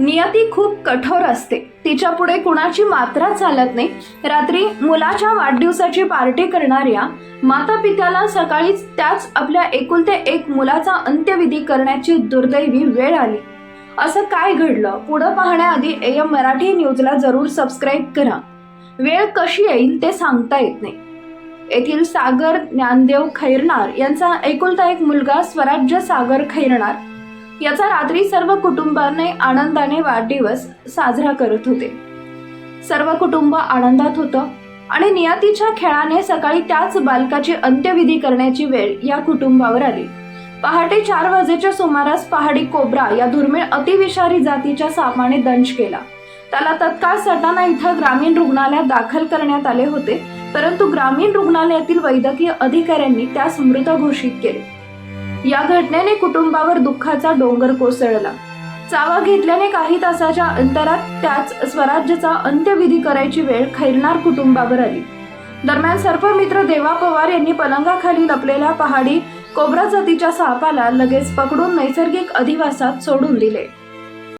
नियती खूप कठोर असते. तिच्या पुढे कुणाची मात्रा चालत नाही. रात्री मुलाच्या वाढदिवसाची पार्टी करणाऱ्या माता पित्याला सकाळीच त्याच आपल्या एकुलते एक मुलाचा अंत्यविधी करण्याची दुर्दैवी वेळ आली. असं काय घडलं? पुढं पाहण्याआधी एम मराठी न्यूजला जरूर सबस्क्राईब करा. वेळ कशी येईल ते सांगता येत नाही. येथील सागर ज्ञानदेव खैरनार यांचा एकुलता एक मुलगा स्वराज्य सागर खैरनार याचा रात्री सर्व कुटुंबाने आनंदाने वाढदिवस साजरा करत होते. सर्व कुटुंब आनंदात होतं आणि नियतीच्या खेळाने सकाळी त्याच बालकाची अंत्यविधी करण्याची वेळ या कुटुंबावर आली. पहाटे चार वाजेच्या सुमारास पहाडी कोब्रा या दुर्मिळ अतिविषारी जातीच्या सापाने दंश केला. त्याला तत्काळ सटाणा इथं ग्रामीण रुग्णालयात दाखल करण्यात आले होते परंतु ग्रामीण रुग्णालयातील वैद्यकीय अधिकाऱ्यांनी त्यास मृत घोषित केले. या घटनेने कुटुंबावर दुःखाचा डोंगर कोसळला. चावा घेतल्याने काही तासाच्या अंतरात त्याच स्वराज्याचा अंत्यविधी करायची वेळ खैरनार कुटुंबावर आली. दरम्यान सर्पमित्र देवा पवार यांनी पलंगाखाली लपलेल्या पहाडी कोब्रा जातीच्या सापाला लगेच पकडून नैसर्गिक अधिवासात सोडून दिले.